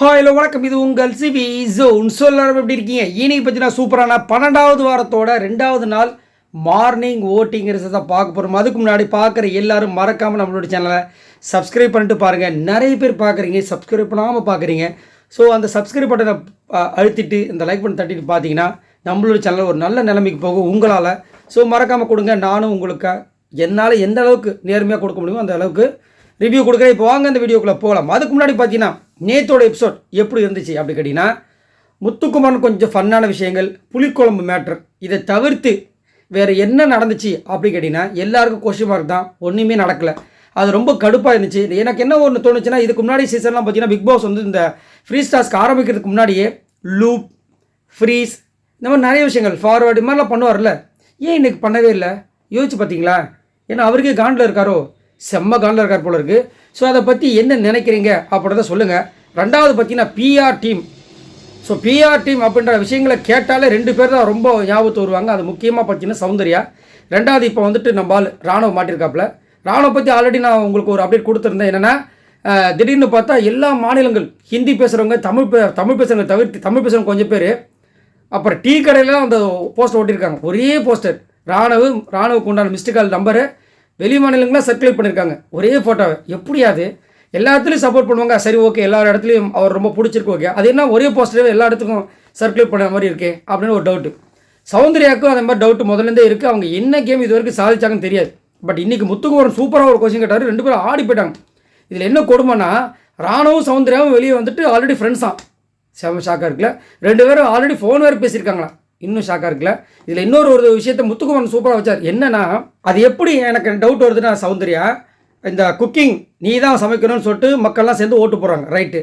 Hello வணக்கம். இது உங்கள் சிவி ஜோன் சொல்லாரம் எப்படி இருக்கீங்க? இன்னைக்கு பார்த்தீங்கன்னா சூப்பரான பன்னெண்டாவது வாரத்தோட ரெண்டாவது நாள் மார்னிங் ஓட்டிங் ரிசல்ட்டை பார்க்க போகிறோம் அதுக்கு முன்னாடி பார்க்குற எல்லாரும் மறக்காமல் நம்மளோட சேனலை சப்ஸ்கிரைப் பண்ணிட்டு பாருங்கள் நிறைய பேர் பார்க்குறீங்க. சப்ஸ்கிரைப் பண்ணாமல் பார்க்குறீங்க. ஸோ அந்த சப்ஸ்கிரைப் பட்டனை அழுத்திட்டு இந்த லைக் பண்ணி தட்டிட்டு பார்த்தீங்கன்னா நம்மளோட சேனல் ஒரு நல்ல நிலைமைக்கு போகும் உங்களால். ஸோ மறக்காமல் கொடுங்க. நானும் உங்களுக்கு என்னால் எந்த அளவுக்கு நேர்மையாக கொடுக்க முடியுமோ அந்த அளவுக்கு ரிவ்யூ கொடுக்குறேன். இப்போ வாங்க அந்த வீடியோக்குள்ளே போகலாம். அதுக்கு முன்னாடி பார்த்தீங்கன்னா நேத்தோட எபிசோட் எப்படி இருந்துச்சு அப்படி கேட்டிங்கன்னா முத்துக்குமாரன் கொஞ்சம் ஃபன்னான விஷயங்கள் புளிக்குழம்பு மேட்ரு இதை தவிர்த்து வேறு என்ன நடந்துச்சு அப்படி கேட்டிங்கன்னா எல்லாருக்கும் கொஸ்டின் மார்க் தான். ஒன்றுமே நடக்கலை. அது ரொம்ப கடுப்பாக இருந்துச்சு. எனக்கு என்ன ஒன்று தோணுச்சுன்னா இதுக்கு முன்னாடி சீசன்லாம் பார்த்தீங்கன்னா பிக் பாஸ் வந்து இந்த ஃப்ரீ ஸ்டாஸ்க்கு ஆரம்பிக்கிறதுக்கு முன்னாடியே லூப் ஃப்ரீஸ் இந்த மாதிரி நிறைய விஷயங்கள் ஃபார்வேர்டு மாதிரிலாம் பண்ணுவார்ல. ஏன் இன்னைக்கு பண்ணவே இல்லை? யோசிச்சு பார்த்தீங்களா? ஏன்னா அவருக்கே காண்டில் இருக்காரோ? செம்ம காண்டில் இருக்கார் போல இருக்குது ஸோ அதை பற்றி என்ன நினைக்கிறீங்க அப்படின்றத சொல்லுங்கள் ரெண்டாவது பார்த்தீங்கன்னா PR team so PR team அப்படின்ற விஷயங்களை கேட்டாலே ரெண்டு பேர் தான் ரொம்ப ஞாபகத்து வருவாங்க. அது முக்கியமாக பார்த்தீங்கன்னா சௌந்தர்யா. ரெண்டாவது இப்போ வந்துட்டு நம்ம ஆள் ராணுவ மாட்டிருக்காப்புல. ராணுவ பற்றி ஆல்ரெடி நான் உங்களுக்கு ஒரு அப்டேட் கொடுத்துருந்தேன். என்னென்னா திடீர்னு பார்த்தா எல்லா மாநிலங்கள் ஹிந்தி பேசுகிறவங்க தமிழ் பே தமிழ் பேசுகிறவங்க தவிர்த்து தமிழ் பேசுகிறவங்க கொஞ்சம் பேர் அப்புறம் டீ கடையிலாம் அந்த போஸ்டர் ஓட்டியிருக்காங்க ஒரே போஸ்டர் ராணுவ ராணுவுக்கு உண்டான மிஸ்டு கால் நம்பரு வெளி மாநிலங்களாம் சர்க்குலேட் பண்ணியிருக்காங்க ஒரே ஃபோட்டோவை எப்படியாது எல்லா இடத்துலையும் சப்போர்ட் பண்ணுவாங்க. சரி ஓகே எல்லா இடத்துலையும் அவர் ரொம்ப பிடிச்சிருக்கு ஓகே அது என்ன? ஒரே போஸ்டரே எல்லா இடத்துக்கும் சர்க்குலேட் பண்ண மாதிரி இருக்கே அப்படின்னு ஒரு டவுட்டு சௌந்தர்யாவுக்கும் அந்த மாதிரி டவுட் முதல்லேருந்தே இருக்குது அவங்க என்ன கேம் இது வரைக்கும் சாதிச்சாங்கன்னு தெரியாது. பட் இன்றைக்கி முத்துக்குமரன் சூப்பராக ஒரு கொஸ்டின் கேட்டார். ரெண்டு பேரும் ஆடி போயிட்டாங்க. இதில் என்ன கொடுமைன்னா ராணுவம் சௌந்தர்யாவும் வெளியே வந்துட்டு ஆல்ரெடி ஃப்ரெண்ட்ஸ் தான் செம ஷாக்காக இருக்குல்ல. ரெண்டு பேரும் ஆல்ரெடி ஃபோன் வேறு பேசியிருக்காங்களா இன்னும் ஷாக்காக இருக்குல்ல? இதில் இன்னொரு ஒரு விஷயத்த முத்துக்குமரன் சூப்பராக வச்சார். என்னன்னா அது எப்படி எனக்கு டவுட் வருதுன்னா சௌந்தர்யா இந்த குக்கிங் நீ தான் சமைக்கணும்னு சொல்லிட்டு மக்கள்லாம் சேர்ந்து ஓட்டு போகிறாங்க ரைட்டு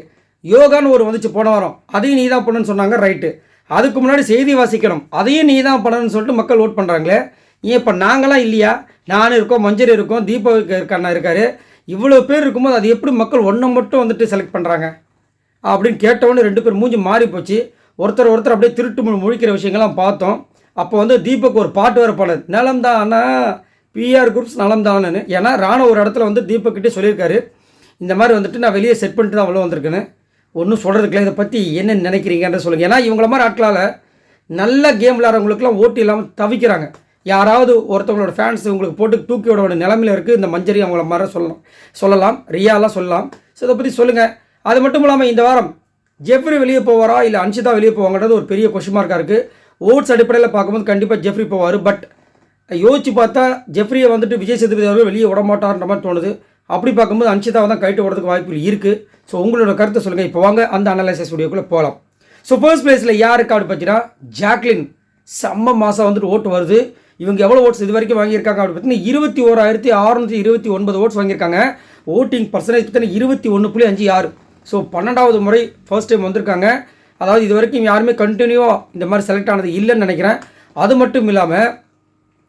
யோகான்னு ஒரு வந்துச்சு போன வாரம். அதையும் நீ தான் பண்ணணும்னு சொன்னாங்க. ரைட்டு அதுக்கு முன்னாடி செய்தி வாசிக்கணும். அதையும் நீ தான் பண்ணணும்னு சொல்லிட்டு மக்கள் ஓட் பண்ணுறாங்களே ஏன் இப்போ நாங்களாம் இல்லையா? நானும் இருக்கோம் மஞ்சள் இருக்கோம் தீபக் அண்ணா இருக்கார். இவ்வளோ பேர் இருக்கும்போது அது எப்படி மக்கள் ஒன்றை மட்டும் வந்துட்டு செலக்ட் பண்ணுறாங்க அப்படின்னு கேட்டவொடனே ரெண்டு பேர் மூஞ்சி மாறி போச்சு ஒருத்தர் ஒருத்தர் அப்படியே திருட்டு முழிக்கிற விஷயங்கள்லாம் பார்த்தோம். அப்போ வந்து தீபக் ஒரு பாட்டு வேறு பாடல் நலம் ஆனால் பிஆர் குரூப்ஸ் நலம் தானு ஏன்னா ராணுவ ஒரு இடத்துல வந்து தீபக்கிட்டே சொல்லியிருக்காரு. இந்த மாதிரி வந்துட்டு நான் வெளியே செட் பண்ணிட்டு தான் அவ்வளோ வந்திருக்கேன்னு. ஒன்றும் சொல்கிறதுக்குல இதை பற்றி என்ன நினைக்கிறீங்கன்ற சொல்லுங்கள் ஏன்னா இவங்கள மாதிரி ஆட்களால் நல்ல கேம் விளாட்றவங்களுக்குலாம் ஓட்டு இல்லாமல் தவிக்கிறாங்க. யாராவது ஒருத்தவங்களோட ஃபேன்ஸ் உங்களுக்கு போட்டு தூக்கி விட வேண்டிய நிலமையில இருக்குது இந்த மஞ்சரி அவங்கள மாதிரி சொல்லலாம். சொல்லலாம். ரியாலாம் சொல்லலாம். ஸோ இதை பற்றி சொல்லுங்கள் அது மட்டும் இல்லாமல் இந்த வாரம் ஜெஃப்ரி வெளியே போவாரா? இல்லை அன்ஷிதா வெளியே போவாங்கன்றது ஒரு பெரிய கொஷின் மார்க்காக இருக்குது ஓட்ஸ் அடிப்படையில் பார்க்கும்போது கண்டிப்பாக ஜெஃப்ரி போவார். பட் யோசிச்சு பார்த்தா ஜெஃப்ரியை வந்துட்டு விஜய் சேதுபதி அவர்கள் வெளியே விட மாட்டார்ன்ற மாதிரி தோணுது. அப்படி பார்க்கும்போது அன்ஷிதாவை தான் கைட்டு விடுறதுக்கு வாய்ப்புகள் இருக்குது ஸோ உங்களோட கருத்தை சொல்லுங்கள் இப்போ வாங்க அந்த அனலைசஸ் வீடியோக்குள்ளே போகலாம் ஸோ ஃபர்ஸ்ட் பிளேஸில் யாருக்கு அப்படி பார்த்தீங்கன்னா ஜாக்லின் செம்ம மாதம் வந்துட்டு ஓட்டு வருது. இவங்க எவ்வளோ ஓட்ஸ் இது வரைக்கும் வாங்கியிருக்காங்க அப்படி பார்த்தீங்கன்னா இருபத்தி ஓராயிரத்தி அறுநூற்றி இருபத்தி ஒன்பது ஓட்ஸ் வாங்கியிருக்காங்க. ஓட்டிங் பர்சன்டேஜ் பார்த்தீங்கன்னா இருபத்தி ஒன்று புள்ளி அஞ்சு ஆறு. ஸோ பன்னெண்டாவது முறை ஃபர்ஸ்ட் டைம் வந்திருக்காங்க. அதாவது இது வரைக்கும் யாருமே கண்டினியூவாக இந்த மாதிரி செலக்ட் ஆனது இல்லைன்னு நினைக்கிறேன். அது மட்டும் இல்லாமல்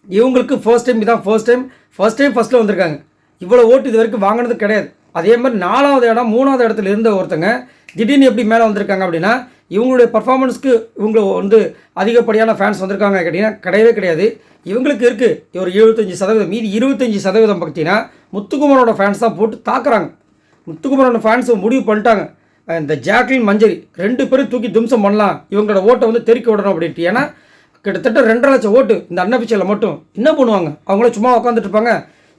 இவங்களுக்கு ஃபர்ஸ்ட் டைம் இதான் ஃபர்ஸ்ட் டைம் ஃபர்ஸ்ட் டைம் ஃபஸ்ட்டில் வந்திருக்காங்க. இவ்வளோ ஓட்டு இது வரைக்கும் வாங்கினது கிடையாது. அதே மாதிரி நாலாவது இடம் மூணாவது இடத்துல இருந்த ஒருத்தங்க திடீர்னு எப்படி மேலே வந்திருக்காங்க அப்படின்னா இவங்களுடைய பர்ஃபார்மன்ஸ்க்கு இவங்க வந்து அதிகப்படியான ஃபேன்ஸ் வந்திருக்காங்க கேட்டிங்கன்னா கிடையவே கிடையாது. இவங்களுக்கு இருக்குது ஒரு எழுபத்தஞ்சி சதவீதம் மீதி இருபத்தஞ்சி சதவீதம் பார்த்தீங்கன்னா முத்துக்குமாரோட ஃபேன்ஸ் தான் போட்டு தாக்குறாங்க. முத்துக்குமரோட ஃபேன்ஸ் முடிவு பண்ணிட்டாங்க. இந்த ஜாக்லின் மஞ்சரி ரெண்டு பேரும் தூக்கி தும்சம் பண்ணலாம். இவங்களோட ஓட்டை வந்து தெறிக்க விடணும் அப்படின்ட்டு. ஏன்னா கிட்டத்தட்ட ரெண்டரை லட்சம் ஓட்டு இந்த அன்னபிச்சலில் மட்டும். என்ன பண்ணுவாங்க? அவங்கள சும்மா உட்காந்துட்டு இருப்பாங்க.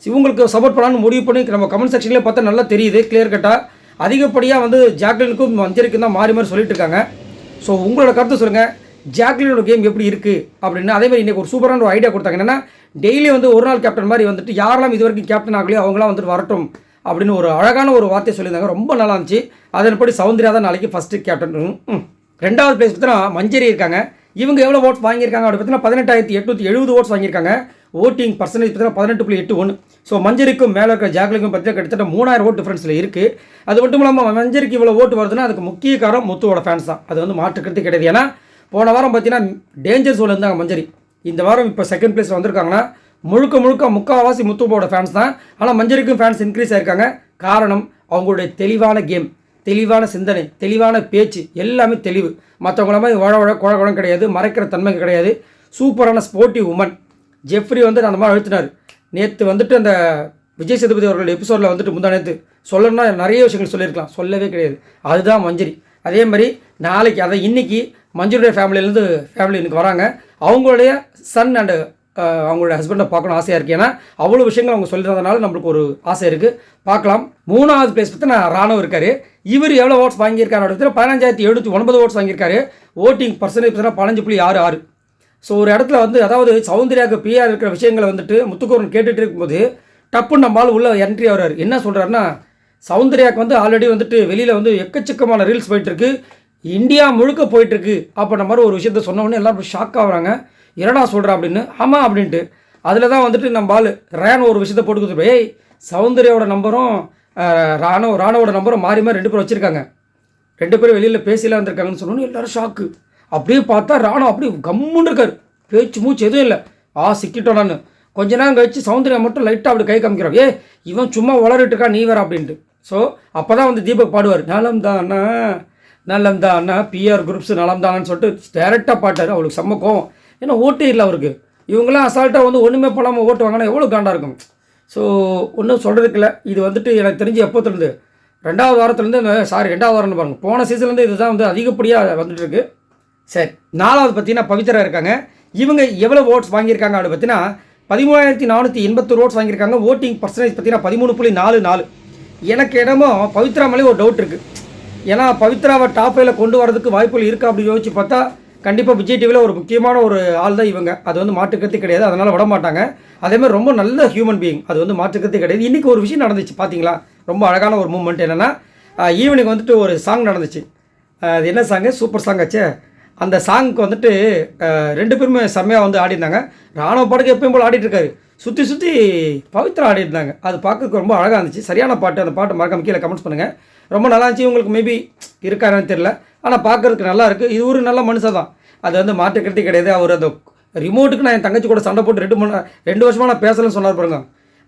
இவங்களுக்கு சப்போர்ட் பண்ணலாம்னு முடிவு பண்ணி நம்ம கமெண்ட் செக்ஷன்லேயே பார்த்தா நல்லா தெரியுது கிளியர் கட்டாக அதிகப்படியாக வந்து ஜாக்லினுக்கும் மஞ்சரிக்கும் தான் மாறி மாறி சொல்லிட்டு இருக்காங்க. ஸோ உங்களோட கருத்து சொல்லுங்கள் ஜாக்லினோட கேம் எப்படி இருக்குது அப்படின்னு. அதே மாதிரி இன்றைக்கி ஒரு சூப்பரான ஒரு ஐடியா கொடுத்தாங்க. என்னன்னா டெய்லி வந்து ஒரு நாள் கேப்டன் மாதிரி வந்துட்டு யாரெல்லாம் இது வரைக்கும் கேப்டன் ஆகலையோ அவங்களாம் வந்துட்டு வரட்டும். அப்படின்னு ஒரு அழகான ஒரு வார்த்தையை சொல்லியிருந்தாங்க. ரொம்ப நல்லா இருந்துச்சு. அதன்படி சௌந்தர்யா தான் நாளைக்கு ஃபஸ்ட்டு கேப்டன் ரெண்டாவது பிளேஸ் பார்த்தீங்கன்னா மஞ்சரி இருக்காங்க. இவங்க எவ்வளோ ஓட்ஸ் வாங்கியிருக்காங்க அப்படி பார்த்தீங்கன்னா பதினெட்டாயிரத்தி எட்நூற்றி எழுபது ஓட்ஸ் வாங்கியிருக்காங்க. ஓட்டிங் பர்சன்டேஜ் பார்த்தீங்கன்னா பதினெட்டு புள்ளி எட்டு ஒன்று ஸோ மஞ்சரிக்கும் மேலே இருக்கிற ஜாக்லிக்கும் பார்த்தீங்கன்னா கிட்டத்தட்ட மூணாயிரம் ஓட்டு டிஃப்ரென்ஸில் இருக்குது அது மட்டும் இல்லாமல் மஞ்சரிக்கு இவ்வளோ ஓட்டு வருதுன்னா அதுக்கு முக்கிய காரணம் முத்துவோட ஃபேன்ஸ் தான். அது வந்து மாற்றுக்கிறது கிடையாது. ஏன்னா போன வாரம் பார்த்தீங்கன்னா டேஞ்சர் சோல் இருந்தாங்க மஞ்சரி. இந்த வாரம் இப்போ செகண்ட் பிளேஸ் வந்திருக்காங்கன்னா முழுக்க முழுக்க முக்கால்வாசி முத்துப்போட ஃபேன்ஸ் தான். ஆனால் மஞ்சரிக்கும் ஃபேன்ஸ் இன்க்ரீஸ் ஆயிருக்காங்க. காரணம் அவங்களுடைய தெளிவான கேம் தெளிவான சிந்தனை தெளிவான பேச்சு எல்லாமே தெளிவு. மற்றவங்கள மாதிரி வழ வழ குழ குழம் கிடையாது மறைக்கிற தன்மை கிடையாது. சூப்பரான ஸ்போர்ட்டிவ் உமன் ஜெஃப்ரி வந்து அந்த மாதிரி அழுத்தினார். நேற்று வந்துட்டு அந்த விஜய் சேதுபதி அவர்கள் எபிசோடில் வந்துட்டு முந்தா நேற்று சொல்லணும்னா நிறைய விஷயங்கள் சொல்லியிருக்கலாம். சொல்லவே கிடையாது. அதுதான் மஞ்சரி. அதே மாதிரி நாளைக்கு அதை இன்னைக்கு மஞ்சுடைய ஃபேமிலியிலேருந்து ஃபேமிலி இன்றைக்கி வராங்க. அவங்களுடைய சன் அண்டு அவங்களோட ஹஸ்பண்டை பார்க்கணும் ஆசையாக இருக்குது ஏன்னா அவ்வளோ விஷயங்கள் அவங்க சொல்லியிருந்ததுனால நம்மளுக்கு ஒரு ஆசை இருக்குது பார்க்கலாம். மூணாவது பிளேஸ் பற்றி நான் ராணுவ இருக்கார். இவர் எவ்வளோ ஓட்ஸ் வாங்கியிருக்காரு அப்படின்னு பதினஞ்சாயிரத்தி எழுநூற்றி ஒன்பது ஓட்ஸ் வாங்கியிருக்காரு. ஓட்டிங் பர்சன்டேஜ் பார்த்தீங்கன்னா பதினஞ்சு புள்ளி ஆறு ஆறு. ஸோ ஒரு இடத்துல வந்து அதாவது சௌந்தர்யாவுக்கு பிஆர் இருக்கிற விஷயங்களை வந்துட்டு முத்துக்குமரன் கேட்டுட்டு இருக்கும்போது டப்புன்னு நம்மளால் உள்ள என்ட்ரி ஆகிறார். என்ன சொல்கிறாருன்னா சௌந்தர்யாவுக்கு வந்து ஆல்ரெடி வந்துட்டு வெளியில் வந்து எக்கச்சக்கமான ரீல்ஸ் போயிட்டுருக்கு இந்தியா முழுக்க போயிட்டுருக்கு அப்போ நம்ம மாதிரி ஒரு விஷயத்த சொன்னோடனே எல்லாரும் ஷாக் ஆகுறாங்க. என்னடா சொல்கிறா அப்படின்னு ஆமாம் அப்படின்ட்டு. அதில் தான் வந்துட்டு நம்ம ஆள் ரேன் ஒரு விஷயத்த போட்டு கொடுத்துருப்போம் ஏய் சௌந்தர்யாவோட நம்பரும் அஹ், ராணுவோட நம்பரும் மாறி மாறி ரெண்டு பேரும் வச்சுருக்காங்க. ரெண்டு பேரும் வெளியில் பேசிலாம் வந்திருக்காங்கன்னு சொன்னோன்னு எல்லோரும் ஷாக்கு அப்படியே பார்த்தா ராணம் அப்படியே கம்முன்னு இருக்கார். பேச்சு மூச்சு எதுவும் இல்லை. ஆ சிக்கிட்டோம் நான். கொஞ்ச நேரம் கழிச்சு சௌந்தர்யா மட்டும் லைட்டாக அப்படி கை காமிக்கிறோம் ஏ இவன் சும்மா வளரிட்டு இருக்கா நீ வேற அப்படின்ட்டு. ஸோ அப்போ தான் வந்து தீபக் பாடுவார். நலம் தானா நலம் தானா பிஆர் குரூப்ஸ் நலம் தானான்னு சொல்லிட்டு டேரெக்டாக பாட்டார். அவளுக்கு செம்ம கோவம். ஏன்னா ஓட்டே இல்லை அவருக்கு. இவங்களாம் அசால்ட்டாக வந்து ஒன்றுமே பண்ணாமல் ஓட்டு வாங்கினா எவ்வளோ காண்டாக இருக்கும்? ஸோ ஒன்றும் சொல்கிறதுக்கு இல்லை. இது வந்துட்டு எனக்கு தெரிஞ்சு எப்போத்துலேருந்து? ரெண்டாவது வாரத்துலேருந்து இந்த சாரி ரெண்டாவது வாரம்னு பாருங்க. போன சீசன்லேருந்து இதுதான் வந்து அதிகப்படியாக வந்துட்டுருக்கு. சரி நாலாவது பார்த்தீங்கன்னா பவித்ரா இருக்காங்க. இவங்க எவ்வளோ ஓட்ஸ் வாங்கியிருக்காங்க அப்படின்னு பார்த்தீங்கன்னா பதிமூணாயிரத்தி நானூற்றி எண்பத்தொரு ஓட்ஸ் வாங்கியிருக்காங்க. ஓட்டிங் பர்சன்டேஜ் பார்த்தீங்கன்னா பதிமூணு புள்ளி நாலு நாலு. எனக்கு இடமோ பவித்ரா மேலே ஒரு டவுட் இருக்குது ஏன்னா பவித்ராவை டாப் ஃபைவ்ல கொண்டு வரதுக்கு வாய்ப்புகள் இருக்கா அப்படின்னு யோசிச்சு பார்த்தா கண்டிப்பாக விஜய் டிவியில் ஒரு முக்கியமான ஒரு ஆள் தான் இவங்க. அது வந்து மாற்றுக்கிறது கிடையாது. அதனால் விட மாட்டாங்க. அதேமாதிரி ரொம்ப நல்ல ஹியூமன் பீயிங் அது வந்து மாற்றுக்கிறது கிடையாது. இன்றைக்கி ஒரு விஷயம் நடந்துச்சு பார்த்தீங்களா ரொம்ப அழகான ஒரு மூமெண்ட் என்னென்னா ஈவினிங் வந்துட்டு ஒரு சாங் நடந்துச்சு. அது என்ன சாங்கு சூப்பர் சாங் ஆச்சு. அந்த சாங்க்கு வந்துட்டு ரெண்டு பேருமே செம்மையாக வந்து ஆடிருந்தாங்க ராணுவ பாட்டுக்கு எப்பயும் போல் ஆடிட்டுருக்காரு சுற்றி சுற்றி பவித்ரா ஆடிருந்தாங்க அது பார்க்கறதுக்கு ரொம்ப அழகாக இருந்துச்சு. சரியான பாட்டு. அந்த பாட்டு மறக்காம கீழே கமெண்ட்ஸ் பண்ணுங்கள் ரொம்ப நல்லா இருந்துச்சு. உங்களுக்கு மேபி இருக்காருன்னு தெரில ஆனால் பார்க்கறதுக்கு நல்லா இருக்குது இது ஒரு நல்ல மனுஷன் தான் அது வந்து மாற்றுக்கருத்து கிடையாது. அவர் அந்த ரிமோட்டுக்கு நான் என் தங்கச்சி கூட சண்டை போட்டு ரெண்டு மணி ரெண்டு வருஷமாக நான் பேசலன்னு சொன்னார் பாருங்க.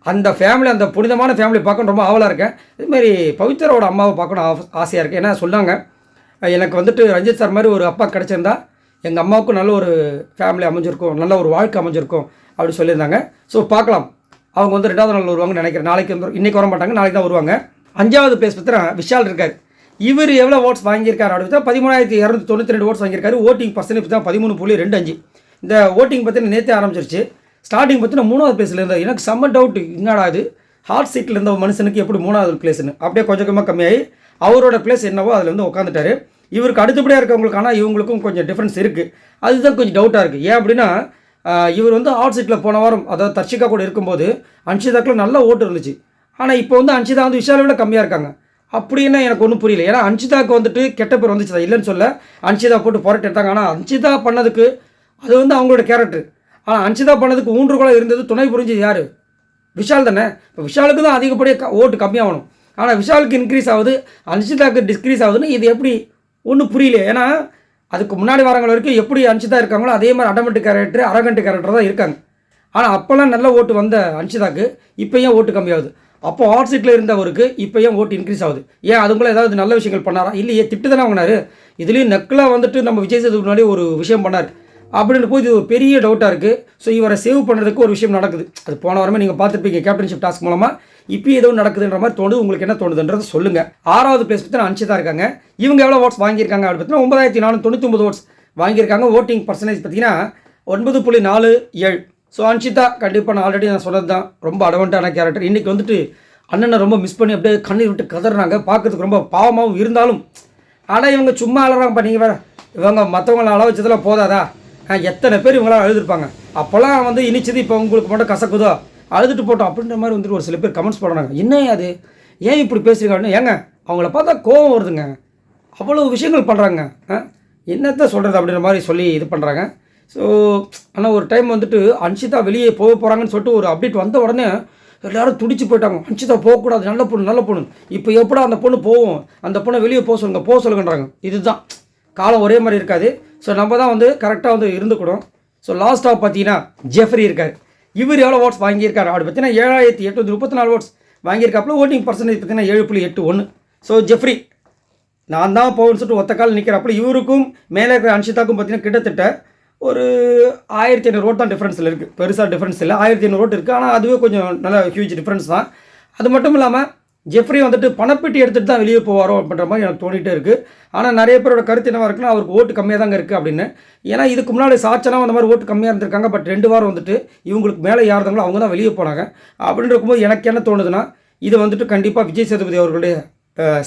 அந்த ஃபேமிலி அந்த புனிதமான ஃபேமிலி பார்க்கணும் ரொம்ப ஆவலாக இருக்கேன். இதுமாரி பவித்ராவோட அம்மாவை பார்க்கணும் ஆசையாக இருக்குது ஏன்னா சொன்னாங்க எனக்கு வந்துட்டு ரஞ்சித் சார் மாதிரி ஒரு அப்பா கிடச்சிருந்தா எங்கள் அம்மாவுக்கும் நல்ல ஒரு ஃபேமிலி அமைஞ்சிருக்கும் நல்ல ஒரு வாழ்க்கை அமைஞ்சிருக்கும் அப்படி சொல்லியிருந்தாங்க. ஸோ பார்க்கலாம். அவங்க வந்து ரெண்டாவது நாள் வருவாங்கன்னு நினைக்கிறேன். நாளைக்கு வந்து இன்றைக்கி வர மாட்டாங்க. நாளைக்கு தான் வருவாங்க. அஞ்சாவது பிளேஸ் பற்றி விஷால் இருக்கார். இவர் எவ்வளோ ஓட்ஸ் வாங்கியிருக்காரு அப்படின்னு பார்த்தா பதிமூணாயிரத்தி இரநூத்தி தொண்ணூற்றி ரெண்டு ஓட்ஸ் வாங்கியிருக்காரு. ஓட்டிங் பர்சன்டேஜ் தான் பதிமூணு புள்ளி ரெண்டு அஞ்சு. இந்த ஓட்டிங் பற்றின நேற்றே ஆரம்பிச்சிருச்சு. ஸ்டார்டிங் பார்த்தீங்கன்னா மூணாவது பிளேஸில் இருந்தார் எனக்கு செம்ம டவுட் என்னடா ஹார்ட் சீட்டில் இருந்த ஒரு மனுஷனுக்கு எப்படி மூணாவது பிளேஸ்னு அப்படியே கொஞ்சம் கொஞ்சமாக கம்மியாகி அவரோட பிளேஸ் என்னவோ அதில் வந்து உட்காந்துட்டாரு இவருக்கு அடுத்தபடியாக இருக்கவங்களுக்கான ஆனால் இவங்களுக்கும் கொஞ்சம் டிஃப்ரென்ஸ் இருக்குது அதுதான் கொஞ்சம் டவுட்டாக இருக்குது ஏன் அப்படின்னா இவர் வந்து ஹார்ட் சீட்டில் போன வாரம் அதாவது தர்ஷிகா கூட இருக்கும்போது அன்ஷிதாக்கில் நல்ல ஓட்டு இருந்துச்சு. ஆனால் இப்போ வந்து அன்ஷிதா வந்து விஷாலை விட கம்மியாக இருக்காங்க. அப்படின்னா எனக்கு ஒன்றும் புரியல. ஏன்னா அன்ஷிதாக்கு வந்துட்டு கெட்ட பேர் வந்துச்சு. தான் இல்லைன்னு சொல்ல. அன்ஷிதா போட்டு புரட்டு எடுத்தாங்க ஆனால் அன்ஷிதா பண்ணதுக்கு அது வந்து அவங்களோட கேரக்டர். ஆனால் அன்ஷிதா பண்ணதுக்கு ஊன்றுகோலாக இருந்தது துணை புரிஞ்சது யார்? விஷால் தானே? இப்போ விஷாலுக்கு தான் அதிகப்படியாக க- ஓட்டு கம்மியாகணும். ஆனால் விஷாலுக்கு இன்க்ரீஸ் ஆகுது. அன்ஷிதாக்கு டிஸ்க்ரீஸ் ஆகுதுன்னு இது எப்படி ஒன்றும் புரியல. ஏன்னா அதுக்கு முன்னாடி வாரங்கள் வரைக்கும் எப்படி அன்ஷிதா இருக்காங்களோ அதே மாதிரி அடமெண்ட் கேரக்டர் அரகண்ட் கேரக்டர் தான் இருக்காங்க. ஆனால் அப்போல்லாம் நல்ல ஓட்டு வந்த அன்ஷிதாக்கு இப்போ ஏன் ஓட்டு கம்மியாகுது. அப்போ ஹாட் சீட்டில் இருந்தவருக்கு இப்போ ஏன் ஓட்டு இன்க்ரீஸ் ஆகுது. ஏன் அதுக்குள்ள ஏதாவது நல்ல விஷயங்கள் பண்ணாரா? இல்லையே திட்டு தானே வாங்கினாரு. இதுலேயும் நக்கலாக வந்துட்டு நம்ம விஜய் சேதுக்கு முன்னாடி ஒரு விஷயம் பண்ணார். அப்படின்னு போது இது ஒரு பெரிய டவுட்டாக இருக்குது ஸோ இவரை சேவ் பண்ணுறதுக்கு ஒரு விஷயம் நடக்குது. அது போன வாரமே நீங்கள் பார்த்துருப்பீங்க கேப்டன்ஷிப் டாஸ்க் மூலமாக இப்போ ஏதோ நடக்குதுன்ற மாதிரி தோணுது. உங்களுக்கு என்ன தோணுதுன்றது சொல்லுங்கள் ஆறாவது பிளேஸ் பற்றி அன்ஷிதா இருக்காங்க. இவங்க எவ்வளோ ஓட்ஸ் வாங்கியிருக்காங்க அப்படின்னு பார்த்தீங்கன்னா ஒன்பதாயிரத்தி நானூற்றி தொண்ணூற்றி ஒம்பது ஓட்ஸ் வாங்கியிருக்காங்க. ஓட்டிங் பர்சன்டேஜ் பார்த்தீங்கன்னா ஒன்பது புள்ளி நாலு ஏழு. ஸோ அன்ஷிதா கண்டிப்பாக நான் ஆல்ரெடி நான் சொன்னது தான் ரொம்ப அடவெண்ட்டான கேரக்டர் இன்றைக்கி வந்துட்டு அண்ணனை ரொம்ப மிஸ் பண்ணி அப்படியே கண்ணீர் விட்டு கதறாங்க பார்க்கறதுக்கு ரொம்ப பாவமாகவும் இருந்தாலும் ஆனால் இவங்க சும்மா அழறாங்க பண்ணீங்க வேறு. இவங்க மற்றவங்கள அள வச்சதெல்லாம் போதாதா? எத்தனை பேர் இவங்களாம் அழுதுருப்பாங்க. அப்போல்லாம் வந்து இனிச்சது இப்போ உங்களுக்கு மட்டும் கசக்குதோ? அழுதுட்டு போட்டோம் அப்படின்ற மாதிரி வந்துட்டு ஒரு சில பேர் கமெண்ட்ஸ் போடுறாங்க. என்ன அது? ஏன் இப்படி பேசுறீங்க ஏங்க அவங்கள பார்த்தா கோவம் வருதுங்க. அவ்வளோ விஷயங்கள் பண்ணுறாங்க என்னத்த சொல்கிறது அப்படின்ற மாதிரி சொல்லி இது பண்ணுறாங்க ஸோ ஆனால் ஒரு டைம் வந்துட்டு அன்ஷிதா வெளியே போக போகிறாங்கன்னு சொல்லிட்டு ஒரு அப்டேட் வந்த உடனே எல்லாரும் துடிச்சு போயிட்டாங்க. அன்ஷிதா போகக்கூடாது நல்ல பொண்ணு நல்ல பொண்ணு. இப்போ எப்படா அந்த பொண்ணு போகும் அந்த பொண்ணை வெளியே போக சொல்லுங்க போக சொல்லுங்கன்றாங்க. இதுதான். காலம் ஒரே மாதிரி இருக்காது. ஸோ நம்ம தான் வந்து கரெக்டாக வந்து இருந்துக்கணும். ஸோ லாஸ்ட்டாக பார்த்தீங்கன்னா ஜெஃப்ரி இருக்கார். இவர் எவ்வளோ ஓட்ஸ் வாங்கியிருக்காரு? அப்படி பார்த்தீங்கன்னா ஏழாயிரத்தி எட்நூற்றி முப்பத்தி நாலு ஓட்ஸ் வாங்கியிருக்காப்புல. ஓட்டிங் பர்சன்டேஜ் பார்த்தீங்கன்னா ஏழு புள்ளி எட்டு ஒன்று ஸோ ஜெஃப்ரி நான் தான் போகணும்னு சொல்லிட்டு ஒத்த கால் நிற்கிறப்பல இவருக்கும் மேலே இருக்கிற அன்ஷிதாக்கும் பார்த்தீங்கன்னா கிட்டத்தட்ட ஒரு ஆயிரத்தி ஐநூறு ரோட் தான் டிஃப்ரென்ஸில் இருக்குது பெருசாக டிஃப்ரென்ஸ் இல்லை. ஆயிரத்தி ஐநூறு ரோட் இருக்குது ஆனால் அதுவே கொஞ்சம் நல்ல ஹியூஜ் டிஃப்ரென்ஸ் தான். அது மட்டும் இல்லாமல் ஜெஃப்ரி வந்துட்டு பணப்பெட்டி எடுத்துகிட்டு தான் வெளியே போவாரோ அப்படின்ற மாதிரி எனக்கு தோணிகிட்டே இருக்குது ஆனால் நிறைய பேரோட கருத்து என்னவாக இருக்குன்னா அவருக்கு ஓட்டு கம்மியாக தாங்க இருக்குது அப்படின்னு. ஏன்னா இதுக்கு முன்னாடி சாச்சனா அந்த மாதிரி ஓட்டு கம்மியாக இருந்திருக்காங்க. பட் ரெண்டு வாரம் வந்துட்டு இவங்களுக்கு மேலே யார் இருந்தாங்களோ அவங்க தான் வெளியே போனாங்க. அப்படின்னு இருக்கும்போது எனக்கு என்ன தோணுதுன்னா இது வந்துட்டு கண்டிப்பாக விஜய் சேதுபதி அவர்களுடைய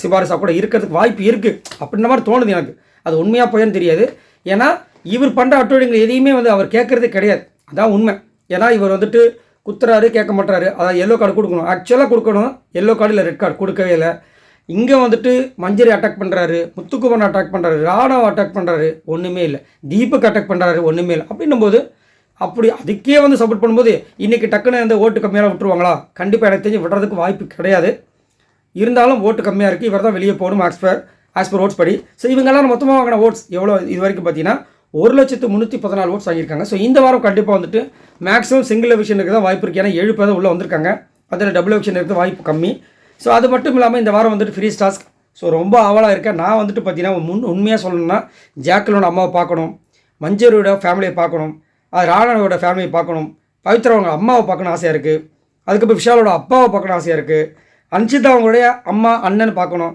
சிபாரிசாக கூட இருக்கிறதுக்கு வாய்ப்பு இருக்குது அப்படின்ற மாதிரி தோணுது எனக்கு. அது உண்மையாக போயன்னு தெரியாது. ஏன்னா இவர் பண்ணுற அட்டோடிங்கள் எதையுமே வந்து அவர் கேட்குறதே கிடையாது. அதான் உண்மை. ஏன்னா இவர் வந்துட்டு குத்துறாரு கேட்க மாட்டாரு. அதான் எல்லோ கார்டு கொடுக்கணும். ஆக்சுவலாக கொடுக்கணும் எல்லோ கார்டு இல்லை ரெட் கார்டு கொடுக்கவே இல்லை. இங்கே வந்துட்டு மஞ்சரி அட்டாக் பண்ணுறாரு முத்துக்குமரன் அட்டாக் பண்ணுறாரு ராணவ அட்டாக் பண்ணுறாரு ஒன்றுமே இல்லை. தீபக் அட்டாக் பண்ணுறாரு ஒன்றுமே இல்லை. அப்படின்னும் போது அப்படி அதுக்கே வந்து சப்போர்ட் பண்ணும்போது இன்றைக்கி டக்குன்னு இந்த ஓட்டு கம்மியாக விட்டுருவாங்களா? கண்டிப்பாக எனக்கு தெரிஞ்சு விடுறதுக்கு வாய்ப்பு கிடையாது. இருந்தாலும் ஓட்டு கம்மியாக இருக்குது இவர் தான் வெளியே போகணும் ஆஸ் பர் ஆஸ் பர் ஓட்ஸ் படி. ஸோ இவங்கெல்லாம் மொத்தமாக வாங்கின ஓட்ஸ் எவ்வளோ இது வரைக்கும் பார்த்தீங்கன்னா ஒரு லட்சத்து முந்நூற்றி பதினாலு ஓட்ஸ் வாங்கியிருக்காங்க. ஸோ இந்த வாரம் கண்டிப்பாக வந்துட்டு மேக்ஸிமம் சிங்கிள் எவிஷனுக்கு தான் வாய்ப்பு இருக்குது ஏன்னா ஏழு பேர் தான் உள்ளே வந்திருக்காங்க. அதில் டபுள் எவிஷன் இருக்குது வாய்ப்பு கம்மி. ஸோ அது மட்டும் இல்லாமல் இந்த வாரம் வந்துட்டு ஃப்ரீ டாஸ்க் ஸோ ரொம்ப ஆவலாக இருக்கேன். நான் வந்துட்டு பார்த்தீங்கன்னா முன் உண்மையாக சொல்லணும்னா ஜாக்கலோட அம்மாவை பார்க்கணும். மஞ்சரோட ஃபேமிலியை பார்க்கணும். அது ராணனோட ஃபேமிலியை பார்க்கணும். பவித்ராவோட அம்மாவை பார்க்கணும் ஆசையாக இருக்குது அதுக்கப்புறம் விஷாலோட அப்பாவை பார்க்கணும் ஆசையாக இருக்குது அன்ஷிதா அவங்களுடைய அம்மா அண்ணன் பார்க்கணும்.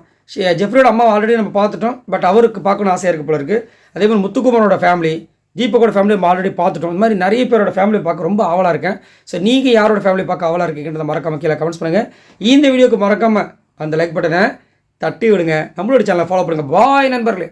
ஜெஃப்ரியோட அம்மா ஆல்ரெடி நம்ம பார்த்துட்டோம். பட் அவருக்கு பார்க்கணும் ஆசையாக இருக்குது போல இருக்குது அதே மாதிரி முத்துக்குமாரோட ஃபேமிலி தீபக்கோட ஃபேமிலி நம்ம ஆல்ரெடி பார்த்துட்டோம். இந்த மாதிரி நிறைய பேரோட ஃபேமிலி பார்க்க ரொம்ப ஆவலாக இருக்கேன். ஸோ நீங்கள் யாரோட ஃபேமிலி பார்க்க ஆவலாக இருக்கீங்கன்றத மறக்காம கீழே கமெண்ட்ஸ் பண்ணுங்கள் இந்த வீடியோக்கு மறக்காமல் அந்த லைக் பட்டனை தட்டி விடுங்க. நம்மளோட சேனலை ஃபாலோ பண்ணுங்கள் பாய் நண்பர்களே.